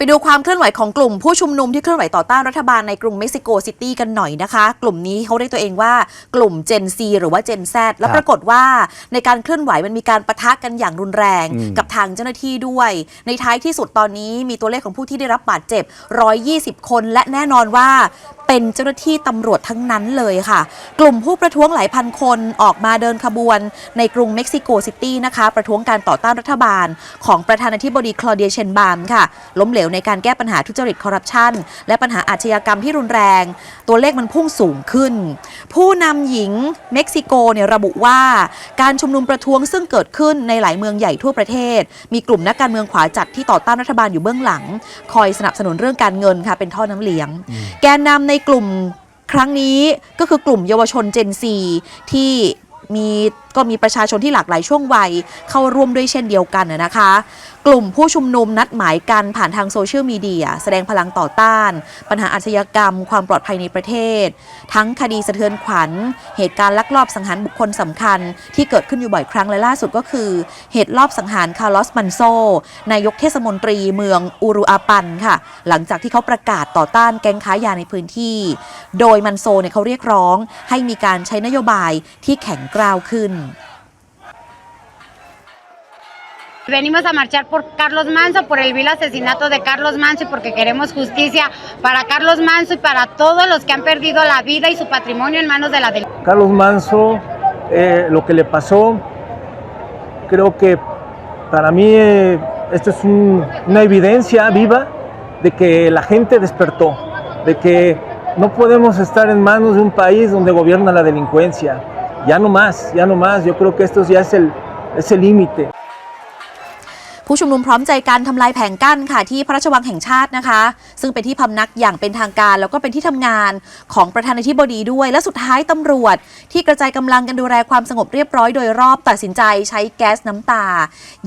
ไปดูความเคลื่อนไหวของกลุ่มผู้ชุมนุมที่เคลื่อนไหวต่อต้านรัฐบาลในกรุงเม็กซิโกซิตี้กันหน่อยนะคะ กลุ่มนี้เขาเรียกตัวเองว่ากลุ่ม Gen Z หรือว่า Gen Z แล้วครับปรากฏว่าในการเคลื่อนไหวมันมีการประทะกันอย่างรุนแรงอืมกับทางเจ้าหน้าที่ด้วย ในท้ายที่สุดตอนนี้มีตัวเลขของผู้ที่ได้รับบาดเจ็บ 120 คน และแน่นอนว่า เป็นเจ้าหน้าที่ตำรวจทั้งนั้นเลยค่ะ กลุ่มผู้ประท้วงหลายพันคนออกมาเดินขบวน ในกรุงเม็กซิโกซิตี้นะคะ ประท้วงการต่อต้านรัฐบาล ของประธานาธิบดีคลอเดียเชนบามค่ะ ล้มเหลวในการแก้ปัญหาทุจริตคอร์รัปชันและปัญหาอาชญากรรมที่รุนแรง ตัวเลขมันพุ่งสูงขึ้น ผู้นำหญิงเม็กซิโกเนี่ยระบุว่า การชุมนุมประท้วงซึ่งเกิดขึ้นในหลายเมืองใหญ่ทั่วประเทศ มีกลุ่มนักการเมืองขวาจัดที่ต่อต้านรัฐบาลอยู่เบื้องหลัง คอยสนับสนุนเรื่องการเงินค่ะเป็นท่อน้ำเลี้ยง แกนนำในกลุ่มครั้งนี้ก็คือกลุ่มเยาวชน Gen Z ที่มีก็มีประชาชนที่หลากหลายช่วงวัยเข้าร่วมด้วยเช่นเดียวกันนะคะ กลุ่มผู้ชุมนุมนัดหมายกันผ่านทางโซเชียลมีเดียแสดงพลังต่อต้าน ปัญหาอาชญากรรม ความปลอดภัยในประเทศ ทั้งคดีสะเทือนขวัญ เหตุการณ์ลักลอบสังหารบุคคลสำคัญ ที่เกิดขึ้นอยู่บ่อยครั้งและล่าสุดก็คือ เหตุลอบสังหารคาร์ลอสมันโซ นายกเทศมนตรีเมืองอูรุอาปันค่ะ หลังจากที่เขาประกาศต่อต้านแก๊งค้ายาในพื้นที่ โดยมันโซเนี่ยเขาเรียกร้อง ให้มีการใช้นโยบายที่แข็งกร้าวขึ้น Venimos a marchar por Carlos Manso, por el vil asesinato de Carlos Manso y porque queremos justicia para Carlos Manso y para todos los que han perdido la vida y su patrimonio en manos de la delincuencia. Carlos Manso, eh, lo que le pasó, creo que para mí eh, esto es un- una evidencia viva de que la gente despertó, de que no podemos estar en manos de un país donde gobierna la delincuencia. Ya no más, ya no más. Yo creo que esto ya es el es el límite. ผู้ชุมนุมพร้อมใจกันทำลายแผงกั้นค่ะที่พระราชวังแห่งชาตินะคะ ซึ่งเป็นที่พำนักอย่างเป็นทางการ แล้วก็เป็นที่ทำงานของประธานาธิบดีด้วย และสุดท้ายตำรวจ ที่กระจายกำลังกันดูแลความสงบเรียบร้อยโดยรอบตัดสินใจใช้แก๊สน้ำตา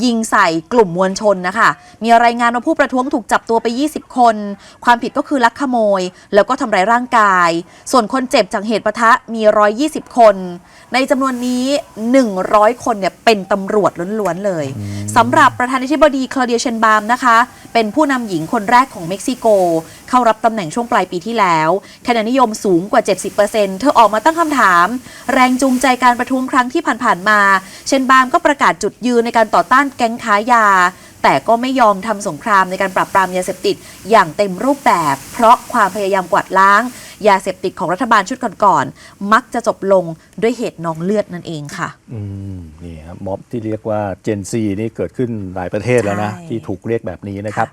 ยิงใส่กลุ่มมวลชนนะคะ มีรายงานว่าผู้ประท้วงถูกจับตัวไป 20 คน ความผิดก็คือลักขโมย แล้วก็ทำร้ายร่างกาย ส่วนคนเจ็บจากเหตุปะทะมี 120 คน ในจำนวนนี้ 100 คนเนี่ยเป็นตำรวจล้วนๆเลยสำหรับประธานาธิบดีคลอเดียเชนบามนะคะ เป็นผู้นำหญิงคนแรกของเม็กซิโก เข้ารับตำแหน่งช่วงปลายปีที่แล้วคะแนนนิยมสูงกว่า 70%เธอออกมาตั้งคำถาม แรงจูงใจการประท้วงครั้งที่ผ่านๆมา เชนบามก็ประกาศจุดยืนในการต่อต้านแก๊งค้ายา แต่ก็ไม่ยอมทำสงครามในการปราบปรามยาเสพติดอย่างเต็มรูปแบบ เพราะความพยายามกวาดล้าง ยาเสพติดของรัฐบาลชุดก่อนๆมักจะจบลงด้วยเหตุนองเลือดนั่นเองค่ะ อืมนี่ครับม็อบที่เรียกว่า Gen Z นี่เกิดขึ้นหลายประเทศแล้วนะ ใช่ ที่ถูกเรียกแบบนี้นะครับ